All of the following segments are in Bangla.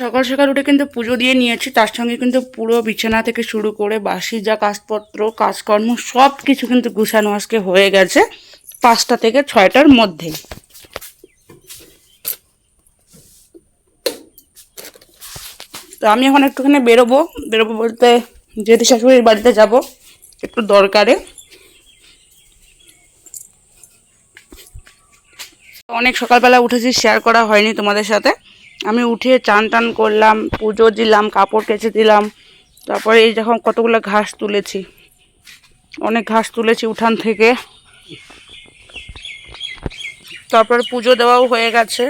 সকাল সকাল উঠে কিন্তু পুজো দিয়ে নিয়েছি, তার সঙ্গে কিন্তু পুরো বিছানা থেকে শুরু করে বাসি যা কাজপত্র, কাজকর্ম সব কিছু কিন্তু গুছানো আজকে হয়ে গেছে পাঁচটা থেকে ছয়টার মধ্যে। তো আমি এখন একটুখানি বেরোবো বেরোবো বলতে জেঠি শাশুড়ির বাড়িতে যাব, একটু দরকারে। অনেক সকালবেলা উঠেছি শেয়ার করা হয়নি তোমাদের সাথে। আমি উঠে চান টান করলাম, পুজো দিলাম, কাপড় কেচে দিলাম। তারপরে এই যখন কতগুলো ঘাস তুলেছি, অনেক ঘাস তুলেছি উঠান থেকে। তারপর পুজো দেওয়াও হয়ে গেছে।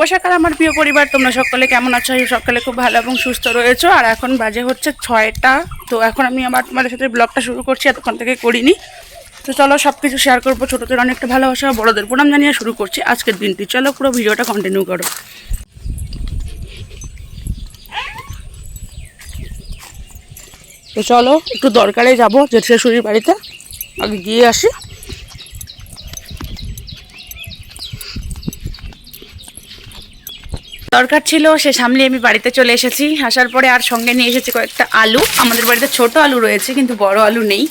শুভ আমার প্রিয় পরিবার, তোমরা সকলে কেমন আছো? আমি সকলে খুব ভালো এবং সুস্থ রয়েছো। আর এখন বাজে হচ্ছে ছয়টা। তো এখন আমি আমার তোমাদের সাথে ব্লগটা শুরু করছি, এতক্ষণ থেকে করিনি। তো চলো সব কিছু শেয়ার করব। ছোটোদের অনেকটা ভালোবাসা, বড়োদের প্রণাম জানিয়ে শুরু করছি আজকের দিনটি। চলো পুরো ভিডিওটা কন্টিনিউ করো। তো চলো একটু দরকারে যাব জেঠ শাশুড়ির বাড়িতে। আগে গিয়ে আসি। দরকার ছিল, সে সামনে আমি বাড়িতে চলে এসেছি। আসার পরে আর সঙ্গে নিয়ে এসেছি কয়েকটা আলু। আমাদের বাড়িতে ছোট আলু রয়েছে, কিন্তু বড় আলু নেই।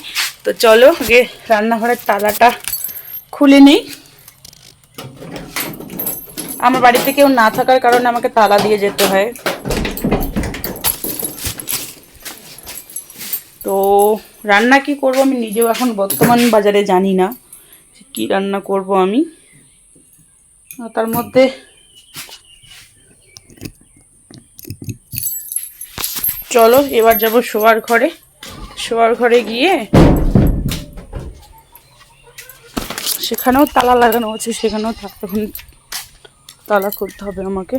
তো চলো, আগে রান্নাঘরের তালাটা খুলে নিই। আমার বাড়িতে কেউ না থাকার কারণে আমাকে তালা দিয়ে যেতে হয়। তো রান্না কি করব আমি নিজেও এখন বর্তমান বাজারে জানি না কি রান্না করব আমি। তার মধ্যে চলো, এবার যাব শোয়ার ঘরে। শোয়ার ঘরে গিয়ে সেখানেও তালা লাগানো আছে, সেখানেও থাকতে তালা করতে হবে আমাকে।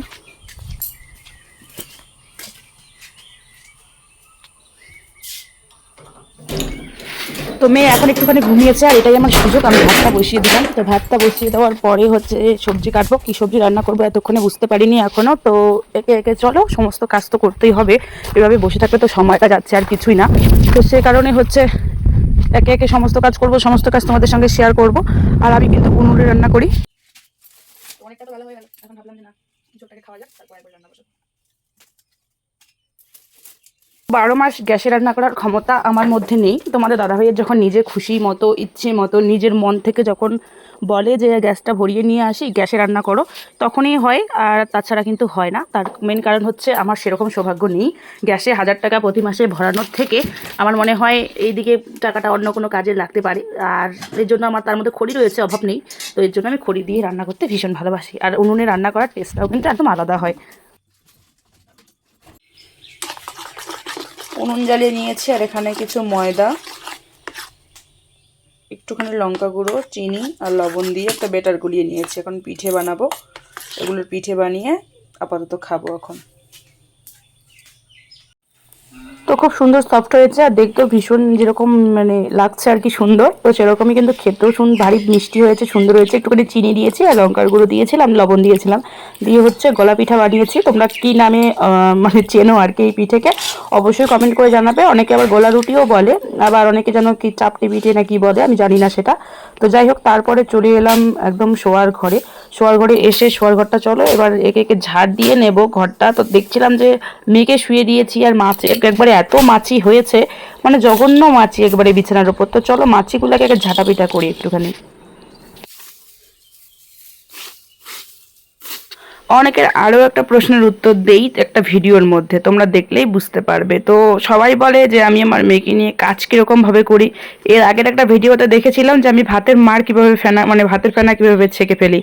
তো মেয়ে এখন একটুখানি ঘুমিয়েছে আর এটাই আমার সুযোগ। আমি ভাতটা বসিয়ে দিলাম। তো ভাতটা বসিয়ে দেওয়ার পরে হচ্ছে সবজি কাটবো। কী সবজি রান্না করব এতক্ষণে বুঝতে পারিনি এখনও তো একে একে চলো, সমস্ত কাজ তো করতেই হবে। এভাবে বসে থাকলে তো সময়টা যাচ্ছে আর কিছুই না। তো সে কারণে হচ্ছে একে একে সমস্ত কাজ করব, সমস্ত কাজ তোমাদের সঙ্গে শেয়ার করব। আর আমি কিন্তু উনুনে রান্না করি। অনেকটা তো ভালো হয়ে গেল। এখন ভাবলাম যে না, ঝোলটাকে খাওয়া যাক তারপর একবার রান্না বসাবো বারো মাস গ্যাসে রান্না করার ক্ষমতা আমার মধ্যে নেই। তোমাদের দাদাভাইয়ের যখন নিজে খুশি মতো, ইচ্ছে মতো, নিজের মন থেকে যখন বলে যে গ্যাসটা ভরিয়ে নিয়ে আসি, গ্যাসে রান্না করো, তখনই হয় আর তাছাড়া কিন্তু হয় না। তার মেন কারণ হচ্ছে আমার সেরকম সৌভাগ্য নেই। গ্যাসে হাজার টাকা প্রতি মাসে ভরানোর থেকে আমার মনে হয় এইদিকে টাকাটা অন্য কোনো কাজে লাগতে পারে। আর এর জন্য আমার তার মধ্যে খড়ি রয়েছে, অভাব নেই। তো এর জন্য আমি খড়ি দিয়ে রান্না করতে ভীষণ ভালোবাসি। আর উনুনে রান্না করার টেস্টটাও কিন্তু একদম আলাদা হয়। উনুন জ্বালিয়ে নিয়েছি আর এখানে কিছু ময়দা, একটুখানি লঙ্কা গুঁড়ো, চিনি আর লবণ দিয়ে একটা বেটার গুলিয়ে নিয়েছি। এখন পিঠে বানাবো। এগুলোর পিঠে বানিয়ে আপাতত খাব এখন। তো খুব সুন্দর সফট হয়েছে আর দেখতেও ভীষণ যেরকম মানে লাগছে আর কি সুন্দর। তো সেরকমই কিন্তু খেতেও সুন্দর ভারী মিষ্টি হয়েছে, সুন্দর হয়েছে। একটুখানি চিনি দিয়েছি আর লঙ্কার গুঁড়ো দিয়েছিলাম, লবণ দিয়েছিলাম। দিয়ে হচ্ছে গলা পিঠা বানিয়েছি। তোমরা কি নামে মানে চেনো আর কি এই পিঠেকে? অবশ্যই কমেন্ট করে জানাবে। অনেকে আবার গোলা রুটিও বলে। আবার অনেকে যেন কি চাপটি পিঠে না কি বলে, আমি জানি না সেটা। তো যাই হোক, তারপরে চলে এলাম একদম শোয়ার ঘরে। শোয়ার ঘরে এসে শোয়ার ঘরটা চলো, এবার একে একে ঝাড় দিয়ে নেব ঘরটা। তো দেখছিলাম যে মেয়েকে শুয়ে দিয়েছি, আর মাছ, একবারে এত মাছি হয়েছে মানে জঘন্য মাছি একবারে বিছানার ওপর। তো চলো মাছিগুলোকে একে ঝাঁটাপিটা করি একটুখানি। অনেকের আরও একটা প্রশ্নের উত্তর দেই একটা ভিডিওর মধ্যে, তোমরা দেখলেই বুঝতে পারবে। তো সবাই বলে যে আমি আমার মেয়েকে নিয়ে কাজ কীরকমভাবে করি। এর আগের একটা ভিডিওতে দেখেছিলাম যে আমি ভাতের মার কীভাবে ফেনা মানে ভাতের ফেনা কীভাবে ছেঁকে ফেলি।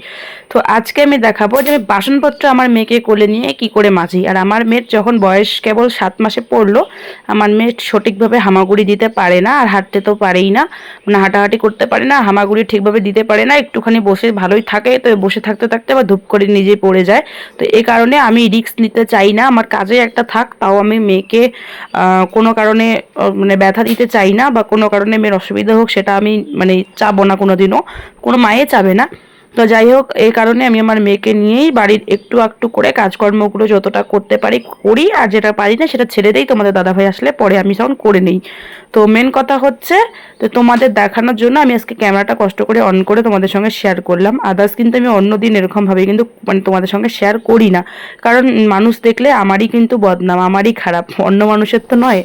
তো আজকে আমি দেখাবো যে আমি বাসনপত্র আমার মেয়েকে কোলে নিয়ে কি করে মাজি। আর আমার মেয়ের যখন বয়স কেবল সাত মাসে পড়ল, আমার মেয়ে সঠিকভাবে হামাগুড়ি দিতে পারে না আর হাঁটতে তো পারেই না। মানে হাঁটাহাঁটি করতে পারে না, হামাগুড়ি ঠিকভাবে দিতে পারে না, একটুখানি বসে ভালোই থাকে, তো বসে থাকতে থাকতে আবার ধূপ করে নিজে পড়ে যায়। তো এ কারণে আমি রিস্ক নিতে চাই না। আমার কাজে একটা থাক, তাও আমি মেয়েকে কোনো কারণে মানে ব্যথা দিতে চাই না বা কোনো কারণে মেয়ের অসুবিধা হোক, সেটা আমি মানে চাবো না কোনো দিনও কোনো মায়ে চাবে না। তো যাই হোক, এই কারণে আমি আমার মেয়েকে নিয়েই বাড়ির একটু একটু করে কাজকর্মগুলো যতটা করতে পারি করি, আর যেটা পারি না সেটা ছেড়ে দেই। তোমাদের দাদাভাই আসলে পরে আমি তখন করে নিই। তো মেন কথা হচ্ছে তো তোমাদের দেখানোর জন্য আমি আজকে ক্যামেরাটা কষ্ট করে অন করে তোমাদের সঙ্গে শেয়ার করলাম। আদার্স কিন্তু আমি অন্য দিন এরকমভাবে কিন্তু মানে তোমাদের সঙ্গে শেয়ার করি না। কারণ মানুষ দেখলে আমারই কিন্তু বদনাম, আমারই খারাপ, অন্য মানুষের তো নয়।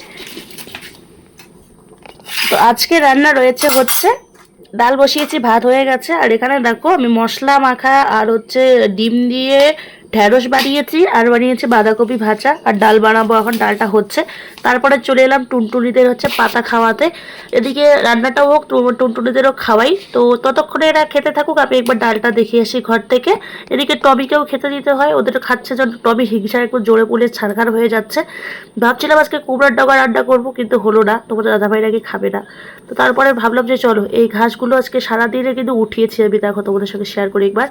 তো আজকে রান্না রয়েছে হচ্ছে ডাল বসিয়েছি, ভাত হয়ে গেছে। আর এখানে দেখো আমি মশলা মাখা আর হচ্ছে ডিম দিয়ে ঢ্যাঁড়স বানিয়েছি, আর বানিয়েছি বাঁধাকপি ভাজা, আর ডাল বানাবো এখন, ডালটা হচ্ছে। তারপরে চলে এলাম টুনটুনিদের হচ্ছে পাতা খাওয়াতে। এদিকে রান্নাটাও হোক টুনটুনিদেরও খাওয়াই। তো ততক্ষণে এরা খেতে থাকুক, আমি একবার ডালটা দেখে আসি ঘর থেকে। এদিকে টবিকেও খেতে দিতে হয়, ওদের খাচ্ছে যখন টবি হিংসায় একটু জোরে পুলে ছাড়খাড় হয়ে যাচ্ছে। ভাবছিলাম আজকে কুমড়ার ডগা রান্না করব, কিন্তু হলো না, তোমাদের দাদাভাই নাকি খাবে না। তো তারপরে ভাবলাম যে চলো, এই ঘাসগুলো আজকে সারাদিনে কিন্তু উঠিয়েছি আমি, দেখো তোমাদের সঙ্গে শেয়ার করি একবার।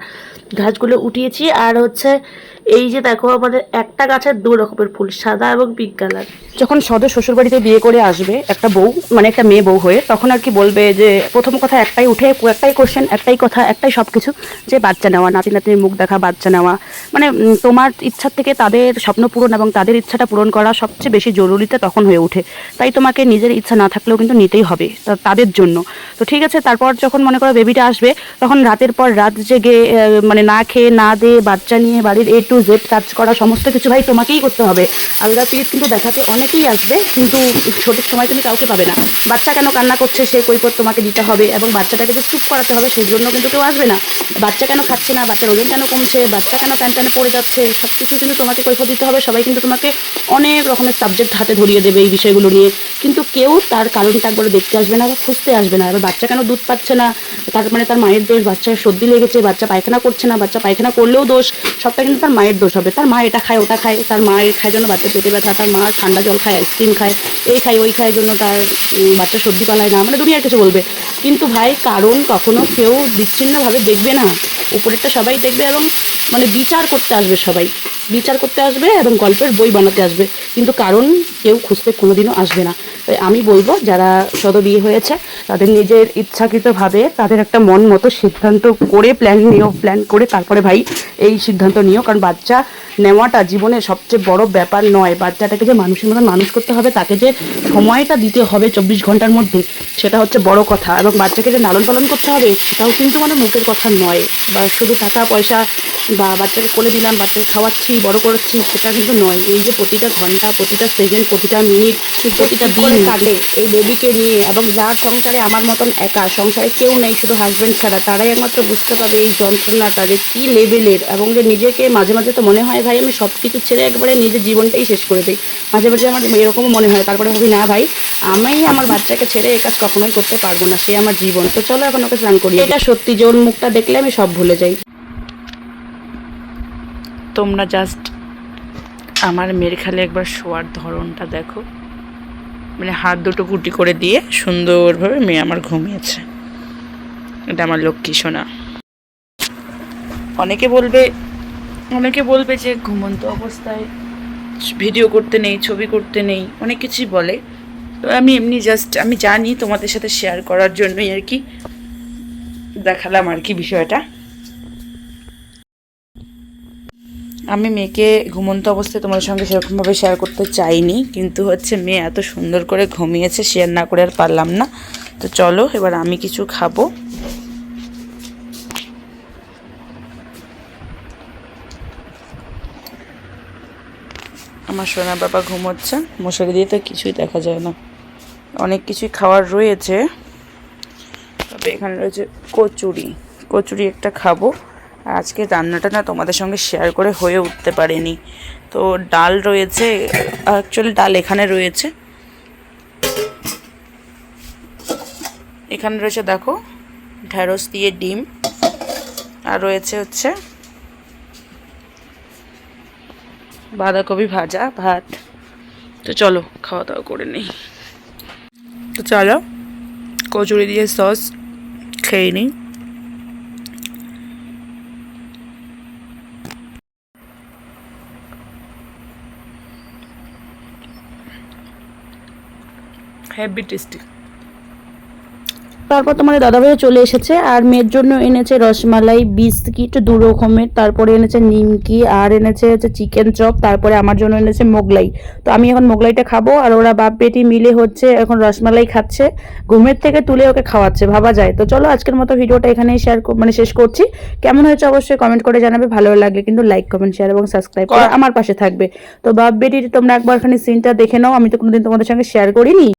ঘাসগুলো উঠিয়েছি, আর হচ্ছে এই যে দেখো আমাদের একটা গাছের দু রকমের ফুল, সাদা এবং পিঙ্ক কালার যখন সদর শ্বশুর বাড়িতে বিয়ে করে আসবে, একটা বউ মানে একটা মেয়ে বউ হয়ে, তখন আর কি বলবে যে, প্রথম কথা একটাই উঠে একটাই কোশ্চেন একটাই কথা, একটাই সব কিছু যে বাচ্চা নেওয়া নাতি নাতির মুখ দেখা, বাচ্চা নেওয়া। মানে তোমার ইচ্ছার থেকে তাদের স্বপ্ন পূরণ এবং তাদের ইচ্ছাটা পূরণ করা সবচেয়ে বেশি জরুরিতে তখন হয়ে ওঠে। তাই তোমাকে নিজের ইচ্ছা না থাকলেও কিন্তু নিতেই হবে তাদের জন্য। তো ঠিক আছে, তারপর যখন মনে করো বেবিটা আসবে, তখন রাতের পর রাত জেগে মানে না খেয়ে, না দিয়ে বাচ্চা নিয়ে বাড়ির এ টু জেড কাজ করা সমস্ত কিছু ভাই তোমাকেই করতে হবে। আলগা পিরিয়ড কিন্তু দেখাতে অনেকেই আসবে, কিন্তু সঠিক সময় তুমি কাউকে পাবে না। বাচ্চা কেন কান্না করছে সে কৈফত তোমাকে দিতে হবে এবং বাচ্চাটাকে যে চুপ করাতে হবে সেই জন্য কিন্তু কেউ আসবে না। বাচ্চা কেন খাচ্ছে না, বাচ্চার ওজন কেন কমছে, বাচ্চা কেন প্যান প্যানে পড়ে যাচ্ছে সব কিছু কিন্তু তোমাকে কৈফত দিতে হবে। সবাই কিন্তু তোমাকে অনেক রকমের সাবজেক্ট হাতে ধরিয়ে দেবে এই বিষয়গুলো নিয়ে। কিন্তু কেউ তার কারণটা একবার দেখতে আসবে না বা খুঁজতে আসবে না। এবার বাচ্চা কেন দুধ পাচ্ছে না? তার মানে তার মায়ের দোষ বাচ্চার সর্দি লেগেছে, বাচ্চা পায়খানা করছে না, বাচ্চা পায়খানা করলেও দোষ, সবটা কিন্তু তার মায়ের দোষ হবে। তার মা এটা খায়, ওটা খায়, তার মায়ের খায় জন্য বাচ্চা পেটে ব্যথা, তার মা ঠান্ডা জল খায়, আইসক্রিম খায়, এই খায়, ওই খায় জন্য তার বাচ্চা সর্দি পালায় না। মানে দুনিয়ার কিছু বলবে। কিন্তু ভাই, কারণ কখনো কেউ বিচ্ছিন্নভাবে দেখবে না। উপরেরটা সবাই দেখবে এবং মানে বিচার করতে আসবে সবাই। বিচার করতে আসবে এবং গল্পের বই বানাতে আসবে। কিন্তু কারণ কেউ খুঁজতে কোনোদিনও আসবে না। তাই আমি বলব, যারা সদ বিয়ে হয়েছে, তাদের নিজের ইচ্ছাকৃতভাবে তাদের একটা মন মতো সিদ্ধান্ত করে প্ল্যান নিও প্ল্যান করে তারপরে ভাই এই সিদ্ধান্ত নিও। কারণ বাচ্চা নেওয়াটা জীবনের সবচেয়ে বড় ব্যাপার নয়। বাচ্চাটাকে যে মানুষের মতন মানুষ করতে হবে, তাকে যে সময়টা দিতে হবে চব্বিশ ঘণ্টার মধ্যে, সেটা হচ্ছে বড় কথা। এবং বাচ্চাকে যে লালন পালন করতে হবে, সেটাও কিন্তু মানে মুখের কথা নয়। বা শুধু টাকা, পয়সা বা বাচ্চাকে কোলে দিলাম বাচ্চাকে খাওয়াচ্ছি বড় করাচ্ছি সেটা কিন্তু নয়। এই যে প্রতিটা ঘণ্টা প্রতিটা সেকেন্ড প্রতিটা মিনিট প্রতিটা দিন কাটে? এই বেবিকে নিয়ে এবং যার সংসারে আমার মতন একা সংসারে কেউ নেই শুধু হাজব্যান্ড ছাড়া তারাই একমাত্র বুঝতে পারবে এই যন্ত্রণাটা যে কী লেভেলের এবং যে নিজেকে মাঝে মাঝে তো মনে হয় ভাই আমি সব কিছু ছেড়ে একবারে নিজের জীবনটাই শেষ করে দিই। মাঝে মাঝে আমার এরকমও মনে হয় তারপরে ভাবি না ভাই আমি আমার বাচ্চাকে ছেড়ে এই কাজ কখনোই করতে পারব না সে আমার জীবন। তো চলো এখন ওকে স্নান করি এটা সত্যি যে ওর মুখটা দেখলে আমি সব ভুলে যাই। তোমরা জাস্ট আমার মেয়ের খালে একবার শোয়ার ধরনটা দেখো। মানে হাত দুটো গুটি করে দিয়ে সুন্দরভাবে মেয়ে আমার ঘুমিয়েছে। এটা আমার লক্ষ্মী সোনা। অনেকে বলবে অনেকে বলবে যে ঘুমন্ত অবস্থায় ভিডিও করতে নেই, ছবি করতে নেই, অনেক কিছুই বলে। তো আমি এমনি জাস্ট আমি জানি তোমাদের সাথে শেয়ার করার জন্যই আর কি দেখালাম আর কি বিষয়টা। আমি মেয়েকে ঘুমন্ত অবস্থায় তোমাদের সঙ্গে সেরকমভাবে শেয়ার করতে চাইনি, কিন্তু হচ্ছে মেয়ে এত সুন্দর করে ঘুমিয়েছে শেয়ার না করে আর পারলাম না। তো চলো, এবার আমি কিছু খাব। আমার সোনা বাবা ঘুমোচ্ছে, মশারি দিয়ে তো কিছুই দেখা যায় না। অনেক কিছুই খাওয়ার রয়েছে। তবে এখানে রয়েছে কচুরি। কচুরি একটা খাব। আর আজকে রান্নাটা না তোমাদের সঙ্গে শেয়ার করে হয়ে উঠতে পারেনি। তো ডাল রয়েছে অ্যাকচুয়ালি ডাল এখানে রয়েছে। এখানে রয়েছে দেখো ঢ্যাঁড়স দিয়ে ডিম। আর রয়েছে হচ্ছে বাঁধাকপি ভাজা ভাত। তো চলো, খাওয়া দাওয়া করে নিই। তো চলো, কচুরি দিয়ে সস খেয়ে নিই। টেস্টি তারপর তোমার দাদাভাইও চলে এসেছে আর মেয়ের জন্য এনেছে রসমালাই বিস্কিট দু রকমের তারপরে এনেছে নিমকি আর এনেছে হচ্ছে চিকেন চপ তারপরে আমার জন্য এনেছে মোগলাই। তো আমি এখন মোগলাইটা খাব আর ওরা বাপ বেটি মিলে হচ্ছে এখন রসমালাই খাচ্ছে ঘুমের থেকে তুলে ওকে খাওয়াচ্ছে ভাবা যায়। তো চলো আজকের মতো ভিডিওটা এখানেই শেয়ার মানে শেষ করছি। কেমন হয়েছে অবশ্যই কমেন্ট করে জানাবে ভালো লাগলে কিন্তু লাইক কমেন্ট শেয়ার এবং সাবস্ক্রাইব করে আমার পাশে থাকবে। তো বাপ বেটির তোমরা একবার খানি সিনটা দেখে নাও আমি তো কোনোদিন তোমাদের সঙ্গে শেয়ার করিনি।